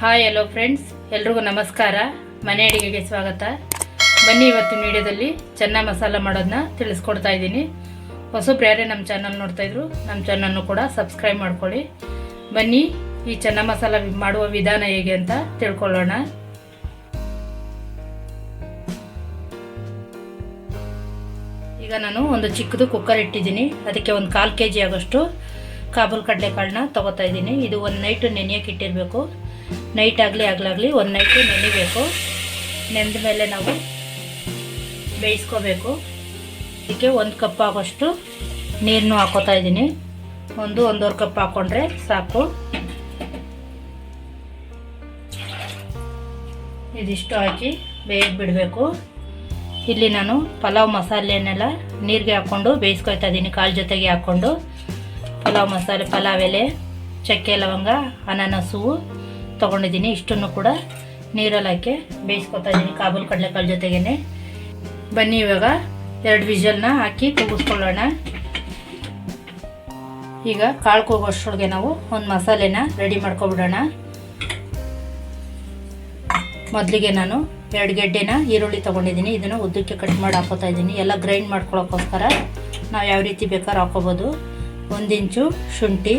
Hi hello friends ಎಲ್ರಿಗೂ ನಮಸ್ಕಾರ. ಮನೆ ಅಡಿಗೆಗೆ ಸ್ವಾಗತ. ಬನ್ನಿ ಇವತ್ತಿನ ವಿಡಿಯೋದಲ್ಲಿ ಚೆನ್ನ ಮಸಾಲ ಮಾಡೋದನ್ನ ತಿಳಿಸ್ಕೊಡ್ತಾ ಇದ್ದೀನಿ. ಹೊಸಬ್ರು ಯಾರೇ ನಮ್ಮ ಚಾನಲ್ ನೋಡ್ತಾಯಿದ್ರು ನಮ್ಮ ಚಾನಲ್ನು ಕೂಡ ಸಬ್ಸ್ಕ್ರೈಬ್ ಮಾಡ್ಕೊಳ್ಳಿ. ಬನ್ನಿ ಈ ಚೆನ್ನ ಮಸಾಲ ಮಾಡುವ ವಿಧಾನ ಹೇಗೆ ಅಂತ ತಿಳ್ಕೊಳ್ಳೋಣ. ಈಗ ನಾನು ಒಂದು ಚಿಕ್ಕದು ಕುಕ್ಕರ್ ಇಟ್ಟಿದ್ದೀನಿ. ಅದಕ್ಕೆ ಒಂದು ಕಾಲು ಕೆ ಜಿ ಆಗೋಷ್ಟು ಕಾಬೂಲ್ ಕಡಲೆಕಾಳನ್ನ ತೊಗೋತಾ ಇದ್ದೀನಿ. ಇದು ಒಂದು ನೈಟು ನೆನೆಯೋಕೆ ಇಟ್ಟಿರಬೇಕು. ನೈಟ್ ಆಗಲಿ, ಆಗಲಾಗಲಿ ಒಂದು ನೈಟು ನೆನಿಬೇಕು. ನೆಂದ ಮೇಲೆ ನಾವು ಬೇಯಿಸ್ಕೋಬೇಕು. ಇದಕ್ಕೆ ಒಂದು ಕಪ್ ಆಗೋಷ್ಟು ನೀರನ್ನು ಹಾಕೋತಾ ಇದ್ದೀನಿ. ಒಂದು, ಒಂದೂವರೆ ಕಪ್ ಹಾಕ್ಕೊಂಡ್ರೆ ಸಾಕು. ಇದಿಷ್ಟು ಹಾಕಿ ಬೇಯಕ್ಕೆ ಬಿಡಬೇಕು. ಇಲ್ಲಿ ನಾನು ಪಲಾವ್ ಮಸಾಲೆನೆಲ್ಲ ನೀರಿಗೆ ಹಾಕ್ಕೊಂಡು ಬೇಯಿಸ್ಕೊಳ್ತಾ ಇದ್ದೀನಿ ಕಾಳು ಜೊತೆಗೆ ಹಾಕ್ಕೊಂಡು. ಪಲಾವ್ ಮಸಾಲೆ, ಪಲಾವ್ ಎಲೆ, ಚಕ್ಕೆ, ಲವಂಗ, ಅನಾನಸು. ತೊಗೊಂಡಿದ್ದೀನಿ. ಇಷ್ಟನ್ನು ಕೂಡ ನೀರಲ್ಲಿ ಹಾಕಿ ಬೇಯಿಸ್ಕೊತಾ ಇದ್ದೀನಿ ಕಾಬೂಲ್ ಕಡಲೆಕಾಳು ಜೊತೆಗೇನೆ. ಬನ್ನಿ ಇವಾಗ ಎರಡು ವಿಜಲ್ನ ಹಾಕಿ ಕೂಗಿಸ್ಕೊಳ್ಳೋಣ ಈಗ ಕಾಳು ಕೂಗೋಷ್ಟೊಳಗೆ ನಾವು ಒಂದು ಮಸಾಲೆನ ರೆಡಿ ಮಾಡ್ಕೊಬಿಡೋಣ. ಮೊದಲಿಗೆ ನಾನು ಎರಡು ಗೆಡ್ಡೆನ ಈರುಳ್ಳಿ ತೊಗೊಂಡಿದ್ದೀನಿ. ಇದನ್ನು ಉದ್ದಕ್ಕೆ ಕಟ್ ಮಾಡಿ ಹಾಕೋತಾ ಇದ್ದೀನಿ ಎಲ್ಲ ಗ್ರೈಂಡ್ ಮಾಡ್ಕೊಳ್ಳೋಕ್ಕೋಸ್ಕರ ನಾವು ಯಾವ ರೀತಿ ಬೇಕಾದ್ರೂ ಹಾಕೋಬೋದು. ಒಂದಿಂಚು ಶುಂಠಿ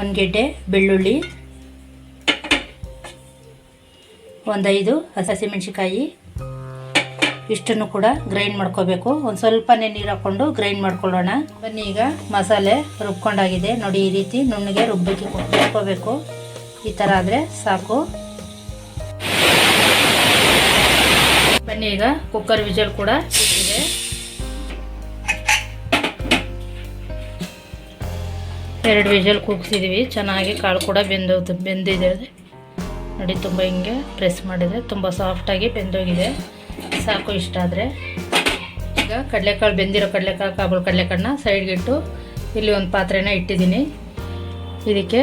ಒಂದು ಗೆಡ್ಡೆ ಬೆಳ್ಳುಳ್ಳಿ, ಒಂದೈದು ಹಸಿಮೆಣ್ಸಿಕಾಯಿ ಇಷ್ಟನ್ನು ಕೂಡ ಗ್ರೈಂಡ್ ಮಾಡ್ಕೋಬೇಕು. ಒಂದು ಸ್ವಲ್ಪನೇ ನೀರು ಹಾಕ್ಕೊಂಡು ಗ್ರೈಂಡ್ ಮಾಡ್ಕೊಳ್ಳೋಣ. ಬನ್ನಿ ಈಗ ಮಸಾಲೆ ರುಬ್ಕೊಂಡಾಗಿದೆ. ನೋಡಿ, ಈ ರೀತಿ ನುಣ್ಣಗೆ ರುಬ್ಬಕ್ಕೆ ರುಬ್ಕೋಬೇಕು. ಈ ಥರ ಆದರೆ ಸಾಕು. ಬನ್ನಿ ಈಗ ಕುಕ್ಕರ್ ವಿಜಲ್ ಕೂಡ ಎರಡು ವಿಜಲ್ ಕೂಗಿಸಿದ್ವಿ. ಚೆನ್ನಾಗಿ ಕಾಳು ಕೂಡ ಬೆಂದೋದು ಬೆಂದಿದೆ. ನೋಡಿ, ತುಂಬ ಹಿಂಗೆ ಪ್ರೆಸ್ ಮಾಡಿದೆ ತುಂಬ ಸಾಫ್ಟಾಗಿ ಬೆಂದೋಗಿದೆ. ಸಾಕು ಇಷ್ಟ ಆದರೆ. ಈಗ ಕಡಲೆಕಾಳು, ಬೆಂದಿರೋ ಕಡಲೆಕಾಳು, ಕಾಬೂಲ್ ಕಡಲೆಕಾಳನ್ನ ಸೈಡ್ಗಿಟ್ಟು ಇಲ್ಲಿ ಒಂದು ಪಾತ್ರೆನ ಇಟ್ಟಿದ್ದೀನಿ. ಇದಕ್ಕೆ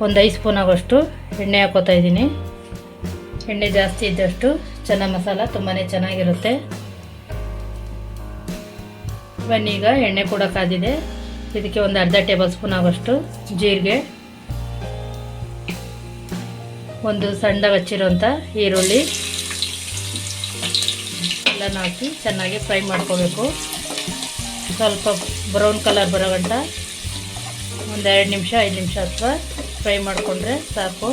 ಒಂದು ಐದು ಸ್ಪೂನ್ ಆಗೋಷ್ಟು ಎಣ್ಣೆ ಹಾಕೋತಾ ಇದ್ದೀನಿ. ಎಣ್ಣೆ ಜಾಸ್ತಿ ಇದ್ದಷ್ಟು ಚೆನ್ನಾಗಿ ಮಸಾಲ ತುಂಬಾ ಚೆನ್ನಾಗಿರುತ್ತೆ. ಬನ್ನಿ, ಈಗ ಎಣ್ಣೆ ಕೂಡ ಕಾದಿದೆ. ಇದಕ್ಕೆ ಒಂದು ಅರ್ಧ ಟೇಬಲ್ ಸ್ಪೂನ್ ಆಗೋಷ್ಟು ಜೀರಿಗೆ, ಒಂದು ಸಣ್ಣದಾಗಿ ಹಚ್ಚಿರೋಂಥ ಈರುಳ್ಳಿ, ಎಲ್ಲನೂ ಹಾಕಿ ಚೆನ್ನಾಗಿ ಫ್ರೈ ಮಾಡ್ಕೋಬೇಕು. ಸ್ವಲ್ಪ ಬ್ರೌನ್ ಕಲರ್ ಬರೋ ಗಂಟ ಒಂದು ಎರಡು ನಿಮಿಷ, ಐದು ನಿಮಿಷ ಅಥವಾ ಫ್ರೈ ಮಾಡಿಕೊಂಡ್ರೆ ಸಾಕು.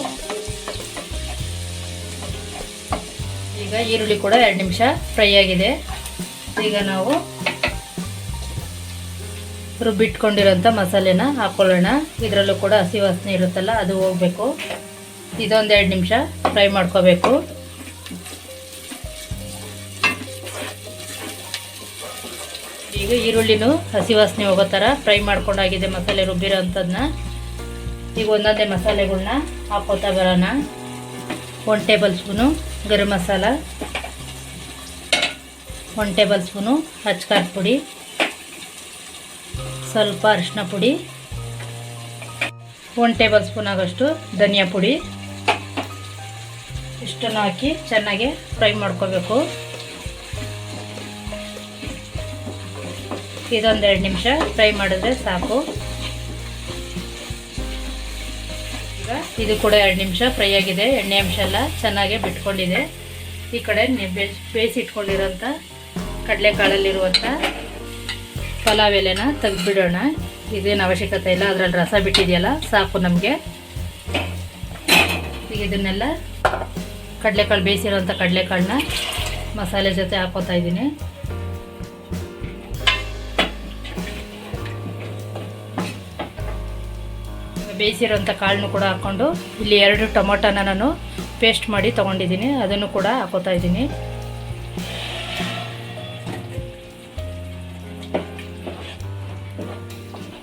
ಈಗ ಈರುಳ್ಳಿ ಕೂಡ ಎರಡು ನಿಮಿಷ ಫ್ರೈ ಆಗಿದೆ. ಈಗ ನಾವು ರುಬ್ಬಿಟ್ಕೊಂಡಿರೋಂಥ ಮಸಾಲೆನ ಹಾಕ್ಕೊಳ್ಳೋಣ ಇದರಲ್ಲೂ ಕೂಡ ಹಸಿ ವಾಸನೆ ಇರುತ್ತಲ್ಲ, ಅದು ಹೋಗಬೇಕು. ಇದೊಂದು ಎರಡು ನಿಮಿಷ ಫ್ರೈ ಮಾಡ್ಕೋಬೇಕು. ಈಗ ಈರುಳ್ಳಿನೂ ಹಸಿ ವಾಸನೆ ಹೋಗೋ ಥರ ಫ್ರೈ ಮಾಡ್ಕೊಂಡಾಗಿದೆ ಮಸಾಲೆ ರುಬ್ಬಿರೋ ಅಂಥದ್ದನ್ನ ಈಗ ಒಂದೊಂದೇ ಮಸಾಲೆಗಳನ್ನ ಹಾಕೋತಾ ಬರೋಣ. One tablespoon garam masala. One tablespoon ಹಚ್ಕಾರದ ಪುಡಿ. ಸ್ವಲ್ಪ ಅರಿಶಿನ ಪುಡಿ ಒನ್ ಟೇಬಲ್ ಸ್ಪೂನ್ ಆಗೋಷ್ಟು ಧನಿಯಾ ಪುಡಿ. ಇಷ್ಟನ್ನು ಹಾಕಿ ಚೆನ್ನಾಗಿ ಫ್ರೈ ಮಾಡ್ಕೋಬೇಕು. ಇದೊಂದೆರಡು ನಿಮಿಷ ಫ್ರೈ ಮಾಡಿದ್ರೆ ಸಾಕು. ಈಗ ಇದು ಕೂಡ ಎರಡು ನಿಮಿಷ ಫ್ರೈ ಆಗಿದೆ. ಎಣ್ಣೆ ಅಂಶ ಎಲ್ಲ ಚೆನ್ನಾಗಿ ಬಿಟ್ಕೊಂಡಿದೆ. ಈ ಕಡೆ ಬೇಯಿಸಿಟ್ಕೊಂಡಿರೋಂಥ ಕಡಲೆಕಾಳಲ್ಲಿರುವಂಥ ಪಲಾವ್ ಎಲೆನ ತೆಗೆದ್ಬಿಡೋಣ. ಇದೇನು ಅವಶ್ಯಕತೆ ಇಲ್ಲ, ಅದರಲ್ಲಿ ರಸ ಬಿಟ್ಟಿದೆಯಲ್ಲ, ಸಾಕು ನಮಗೆ. ಈಗ ಇದನ್ನೆಲ್ಲ ಕಡಲೆಕಾಳು ಬೇಯಿಸಿರೋಂಥ ಕಡಲೆಕಾಳನ್ನ ಮಸಾಲೆ ಜೊತೆ ಹಾಕೋತಾ ಇದ್ದೀನಿ. ಬೇಯಿಸಿರೋಂಥ ಕಾಳನ್ನು ಕೂಡ ಹಾಕ್ಕೊಂಡು, ಇಲ್ಲಿ ಎರಡು ಟೊಮೊಟೊನ ನಾನು ಪೇಸ್ಟ್ ಮಾಡಿ ತೊಗೊಂಡಿದ್ದೀನಿ, ಅದನ್ನು ಕೂಡ ಹಾಕೋತಾ ಇದ್ದೀನಿ.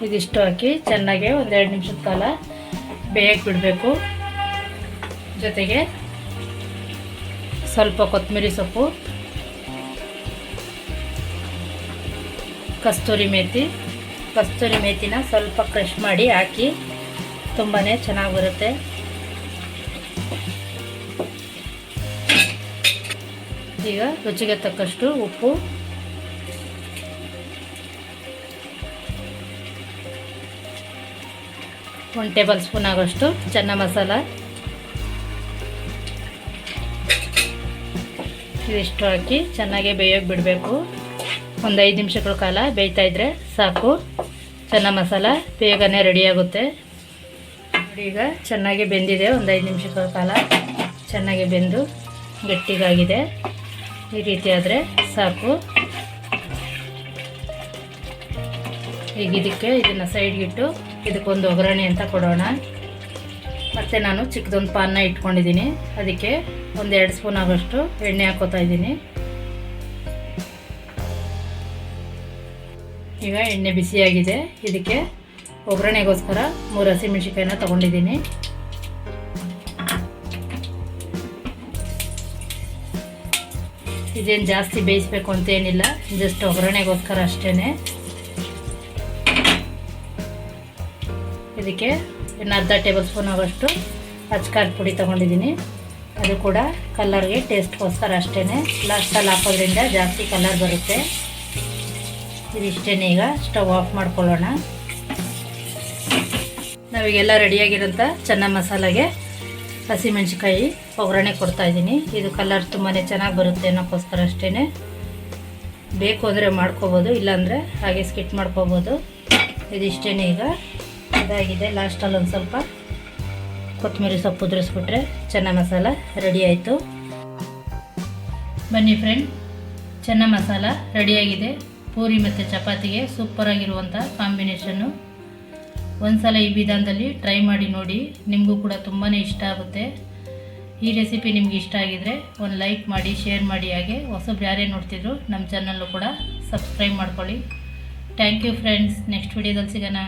ಇದಿಷ್ಟು ಹಾಕಿ ಚೆನ್ನಾಗಿ ಒಂದೆರಡು ನಿಮಿಷದ ಕಾಲ ಬೇಯಕ್ಕೆ ಬಿಡಬೇಕು. ಜೊತೆಗೆ ಸ್ವಲ್ಪ ಕೊತ್ತಂಬರಿ ಸೊಪ್ಪು, ಕಸ್ತೂರಿ ಮೇಥಿ ಕಸ್ತೂರಿ ಮೇಥಿನ ಸ್ವಲ್ಪ ಕ್ರಶ್ ಮಾಡಿ ಹಾಕಿ ತುಂಬಾ ಚೆನ್ನಾಗಿ ಬರುತ್ತೆ. ಈಗ ರುಚಿಗೆ ತಕ್ಕಷ್ಟು ಉಪ್ಪು ಒಂದು ಟೇಬಲ್ ಸ್ಪೂನ್ ಆಗೋಷ್ಟು ಚೆನ್ನ ಮಸಾಲ. ಇದಿಷ್ಟು ಹಾಕಿ ಚೆನ್ನಾಗಿ ಬೇಯೋಕೆ ಬಿಡಬೇಕು. ಒಂದು ಐದು ನಿಮಿಷಗಳ ಕಾಲ ಬೇಯ್ತಾ ಇದ್ರೆ ಸಾಕು. ಚೆನ್ನ ಮಸಾಲ ಬೇಗನೆ ರೆಡಿಯಾಗುತ್ತೆ ಈಗ ಚೆನ್ನಾಗಿ ಬೆಂದಿದೆ. ಒಂದು ಐದು ನಿಮಿಷಗಳ ಕಾಲ ಚೆನ್ನಾಗಿ ಬೆಂದು ಗಟ್ಟಿಗಾಗಿದೆ. ಈ ರೀತಿ ಆದರೆ ಸಾಕು. ಈಗ ಇದಕ್ಕೆ ಇದನ್ನು ಸೈಡ್ಗಿಟ್ಟು ಇದಕ್ಕೊಂದು ಒಗ್ಗರಣೆ ಅಂತ ಕೊಡೋಣ. ಮತ್ತು ನಾನು ಚಿಕ್ಕದೊಂದು ಪಾನ್ನ ಇಟ್ಕೊಂಡಿದ್ದೀನಿ. ಅದಕ್ಕೆ ಒಂದು ಎರಡು ಸ್ಪೂನ್ ಆಗೋಷ್ಟು ಎಣ್ಣೆ ಹಾಕೋತಾ ಇದ್ದೀನಿ. ಈಗ ಎಣ್ಣೆ ಬಿಸಿಯಾಗಿದೆ. ಇದಕ್ಕೆ ಒಗ್ಗರಣೆಗೋಸ್ಕರ ಮೂರು ಹಸಿಮೆಣ್ಸಿಕಾಯಿನ ತೊಗೊಂಡಿದ್ದೀನಿ. ಇದೇನು ಜಾಸ್ತಿ ಬೇಯಿಸ್ಬೇಕು ಅಂತೇನಿಲ್ಲ ಜಸ್ಟ್ ಒಗ್ಗರಣೆಗೋಸ್ಕರ ಅಷ್ಟೇ ಇದಕ್ಕೆ ಇನ್ನು ಅರ್ಧ ಟೇಬಲ್ ಸ್ಪೂನ್ ಆಗೋಷ್ಟು ಅಚ್ಕಾರದ ಪುಡಿ ತೊಗೊಂಡಿದ್ದೀನಿ. ಅದು ಕೂಡ ಕಲರ್ಗೆ ಟೇಸ್ಟ್ಗೋಸ್ಕರ ಅಷ್ಟೇ ಲಾಸ್ಟಲ್ಲಿ ಹಾಕೋದ್ರಿಂದ ಜಾಸ್ತಿ ಕಲರ್ ಬರುತ್ತೆ. ಇದಿಷ್ಟೇ ಈಗ. ಸ್ಟವ್ ಆಫ್ ಮಾಡ್ಕೊಳ್ಳೋಣ. ನಾವೀಗೆಲ್ಲ ರೆಡಿಯಾಗಿರೋಂಥ ಚೆನ್ನ ಮಸಾಲೆಗೆ ಹಸಿಮೆಣ್ಸಿಕಾಯಿ ಒಗ್ಗರಣೆ ಕೊಡ್ತಾ ಇದ್ದೀನಿ. ಇದು ಕಲರ್ ತುಂಬಾ ಚೆನ್ನಾಗಿ ಬರುತ್ತೆ ಅನ್ನೋಕ್ಕೋಸ್ಕರ ಅಷ್ಟೇ ಬೇಕು ಅಂದರೆ ಮಾಡ್ಕೋಬೋದು, ಇಲ್ಲಾಂದರೆ ಹಾಗೆ ಸ್ಕಿಟ್ ಮಾಡ್ಕೋಬೋದು. ಇದಿಷ್ಟೇ ಈಗ. ಇದಾಗಿದೆ. ಲಾಸ್ಟಲ್ಲಿ ಒಂದು ಸ್ವಲ್ಪ ಕೊತ್ತಂಬರಿ ಸೊಪ್ಪು ಉದುರಿಸ್ಬಿಟ್ರೆ ಚೆನ್ನ ಮಸಾಲ ರೆಡಿ ಆಯಿತು. ಬನ್ನಿ ಫ್ರೆಂಡ್ ಚೆನ್ನ ಮಸಾಲ ರೆಡಿಯಾಗಿದೆ ಪೂರಿ ಮತ್ತು ಚಪಾತಿಗೆ ಸೂಪರಾಗಿರುವಂಥ ಕಾಂಬಿನೇಷನ್ನು ಒಂದ್ಸಲ ಈ ವಿಧಾನದಲ್ಲಿ ಟ್ರೈ ಮಾಡಿ ನೋಡಿ. ನಿಮಗೂ ಕೂಡ ತುಂಬಾ ಇಷ್ಟ ಆಗುತ್ತೆ. ಈ ರೆಸಿಪಿ ನಿಮ್ಗೆ ಇಷ್ಟ ಆಗಿದರೆ ಒಂದು ಲೈಕ್ ಮಾಡಿ ಶೇರ್ ಮಾಡಿ. ಹಾಗೆ ಹೊಸಬ್ರು ಯಾರೇ ನೋಡ್ತಿದ್ರು ನಮ್ಮ ಚಾನಲ್ಲು ಕೂಡ ಸಬ್ಸ್ಕ್ರೈಬ್ ಮಾಡ್ಕೊಳ್ಳಿ. ಥ್ಯಾಂಕ್ ಯು ಫ್ರೆಂಡ್ಸ್ ನೆಕ್ಸ್ಟ್ ವಿಡಿಯೋದಲ್ಲಿ ಸಿಗೋಣ.